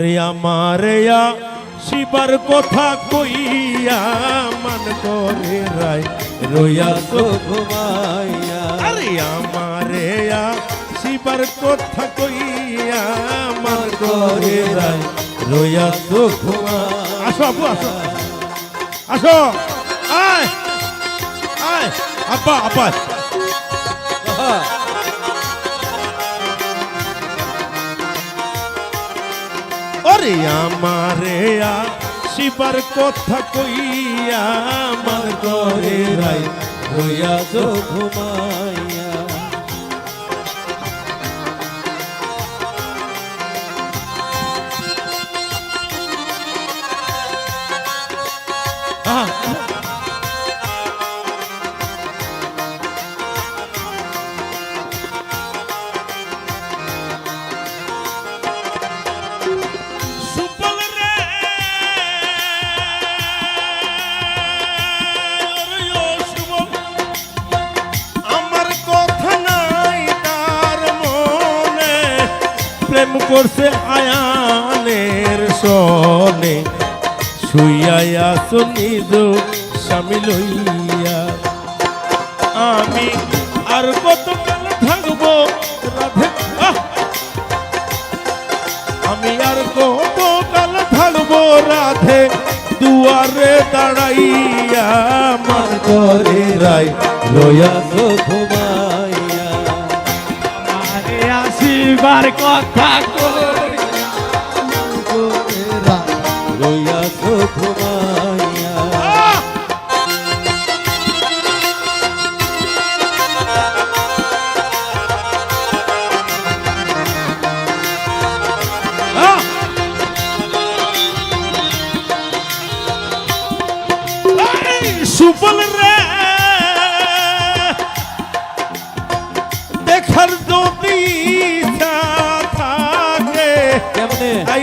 রে আমারে শিবার কথা কইয়া মান করে রায়, রইয়া তো ঘুমাইয়া। আরে আমারে শিবার কথা কইয়া মান করে রায়, রইয়া তো ঘুমা আসো আপু, আসো। আসো। আয়। আয়। আপা আপা আমারে শিবার কথা কইয়া আমার করে রাই রইয়া ঘুমাইয়া। করছে আয়ানের সনে শুইয়া সুনিজ স্বামী লইয়া। আমি আর কত থাকব আমি আর কত কাল থাকব রাধে? দুয়ারে দাঁড়াইয়া মান করে রাই রইয়া আসিবার কথা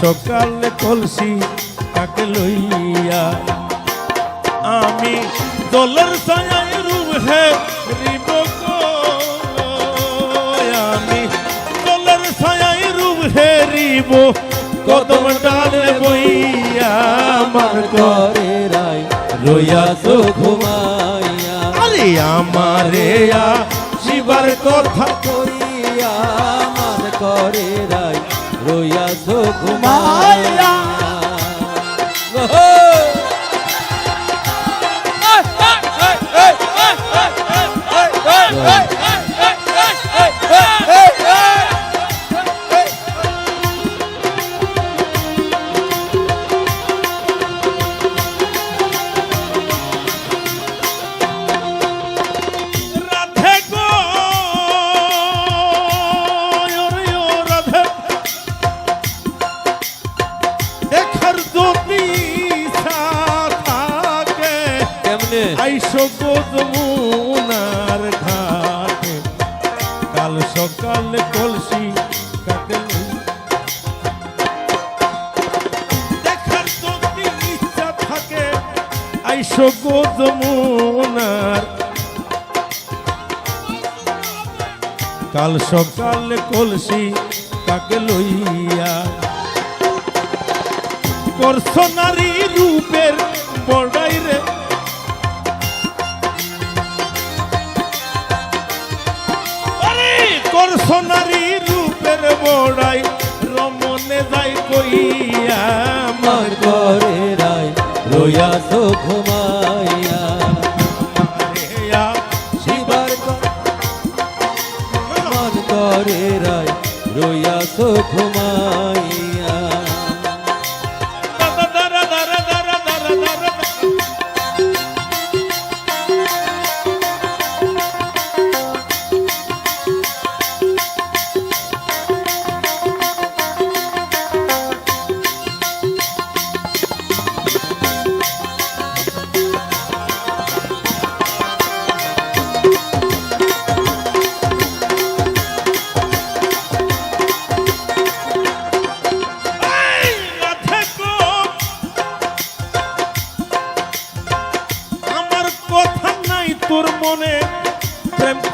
সকালে কলসি তাকে লইয়া আমি দলের ছায় রিব গো। আমি দলের ছায় রুহে রিব, কদম ডালে বইয়া আমার করে রাই রইয়া তো ঘুমাইয়া আরে আমারে শিবার কথা কইয়া মান করে রাই কাল সকালে কলসি দেখার ইচ্ছা থাকে। আইসো গো যমুনার কাল সকালে কলসি কাকে লইয়া। করছ নারী রূপের বড়াই রে করছ নারী রূপের বড়াই রমনে যাই কইয়া আমার করে রাই রইয়া তো ঘুমাইয়া শিবার মান করে রাই রইয়া তো ঘুমাইয়া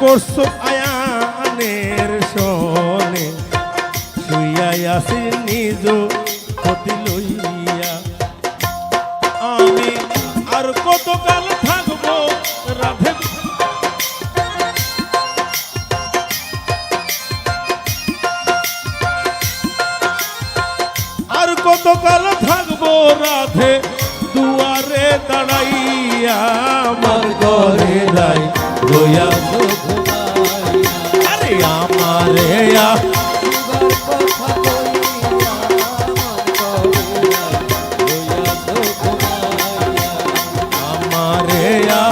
করছ আয়ানের শোনে শুইয়াই আসি নিজ ক্ষতি লইয়া। আমি আর কতকাল থাকব রাধে? আর কতকাল থাকব রাধে? দুয়ারে দাঁড়াইয়া আমার ঘরে দাই দয়া আরে আমারে আমারে আ